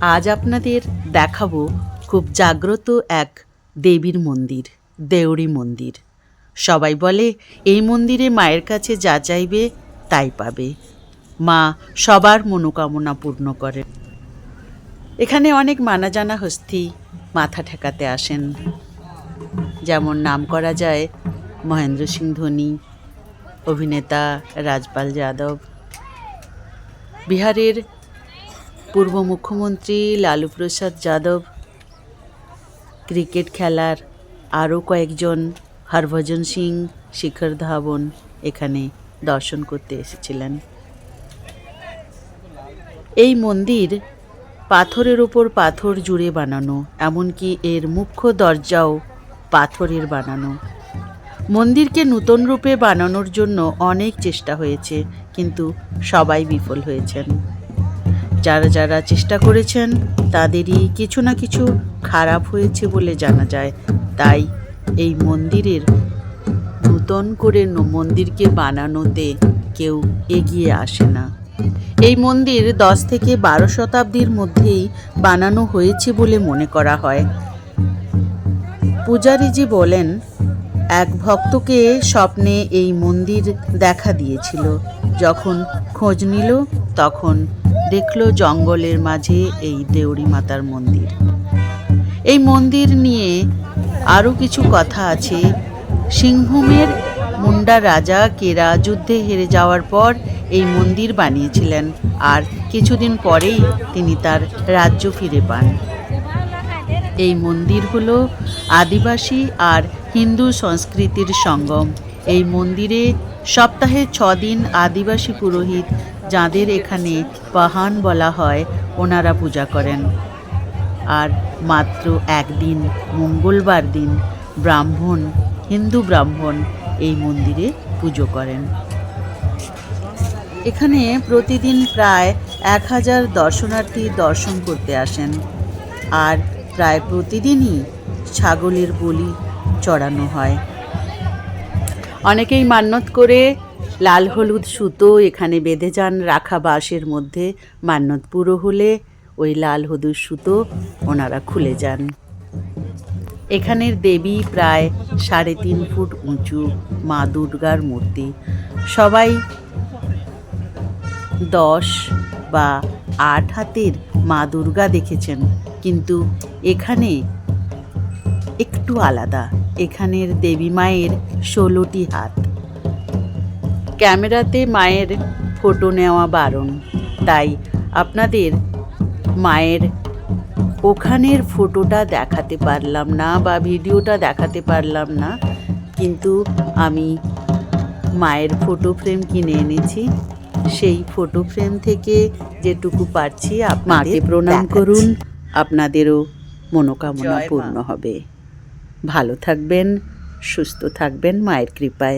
আজ আপনাদের দেখাবো খুব জাগ্রত এক দেবীর মন্দির দেউড়ি মন্দির। সবাই বলে, এই মন্দিরে মায়ের কাছে যা চাইবে তাই পাবে। মা সবার মনোকামনা পূর্ণ করেন। এখানে অনেক মানা জানা হস্তি মাথা ঠেকাতে আসেন। যেমন নাম করা যায় মহেন্দ্র সিং ধোনি, অভিনেতা রাজপাল যাদব। বিহারের পূর্ব মুখ্যমন্ত্রী লালু প্রসাদ যাদব, ক্রিকেট খেলার আরও কয়েকজন হরভজন সিং, শিখর ধাবন এখানে দর্শন করতে এসেছিলেন। এই মন্দির পাথরের ওপর পাথর জুড়ে বানানো, এমনকি এর মুখ্য দরজাও পাথরের বানানো। মন্দিরকে নূতন রূপে বানানোর জন্য অনেক চেষ্টা হয়েছে, কিন্তু সবাই বিফল হয়েছেন। যারা যারা চেষ্টা করেছেন, তাদেরই কিছু না কিছু খারাপ হয়েছে বলে জানা যায়। তাই এই মন্দিরের নূতন করে মন্দিরকে বানানোতে কেউ এগিয়ে আসে না। এই মন্দির দশ থেকে বারো শতাব্দীর মধ্যেই বানানো হয়েছে বলে মনে করা হয়। পূজারীজি বলেন, এক ভক্তকে স্বপ্নে এই মন্দির দেখা দিয়েছিল। যখন খোঁজ নিল, তখন দেখল জঙ্গলের মাঝে এই দেউড়ি মাতার মন্দির। এই মন্দির নিয়ে আরও কিছু কথা আছে। সিংভূমের মুন্ডা রাজা কেরা যুদ্ধে হেরে যাওয়ার পর এই মন্দির বানিয়েছিলেন আর কিছুদিন পরেই তিনি তার রাজ্য ফিরে পান। এই মন্দির হলো আদিবাসী আর হিন্দু সংস্কৃতির সঙ্গম। এই মন্দিরে সপ্তাহে দিন আদিবাসী পুরোহিত যাদের এখানে পাহান বলা হয়, ওনারা পূজা করেন। আর মাত্র একদিন, মঙ্গলবার দিন, ব্রাহ্মণ, হিন্দু ব্রাহ্মণ এই মন্দিরে পুজো করেন। এখানে প্রতিদিন প্রায় এক হাজার দর্শনার্থী দর্শন করতে আসেন। আর প্রায় প্রতিদিনই ছাগলের বলি চড়ানো হয়। অনেকেই মান্যত করে লাল হলুদ সুতো এখানে বেঁধে যান রাখা বাঁশের মধ্যে। মান্যত পুরো হলে ওই লাল হলুদ সুতো ওনারা খুলে যান। এখানের দেবী প্রায় সাড়ে তিন ফুট উঁচু, মা দুর্গার মূর্তি। সবাই দশ বা আট হাতের মা দুর্গা দেখেছেন, কিন্তু এখানে একটু আলাদা। এখানের দেবী মায়ের ষোলোটি হাত। ক্যামেরাতে মায়ের ফটো নেওয়া বারণ। তাই আপনাদের মায়ের ওখানের ফটোটা দেখাতে পারলাম না বা ভিডিওটা দেখাতে পারলাম না কিন্তু আমি মায়ের ফটো ফ্রেম কিনে এনেছি। সেই ফটো ফ্রেম থেকে যেটুকু পারছি আপনাকে প্রণাম করুন। আপনাদেরও মনোকামনা পূর্ণ হবে। ভালো থাকবেন সুস্থ থাকবেন মায়ের কৃপায়।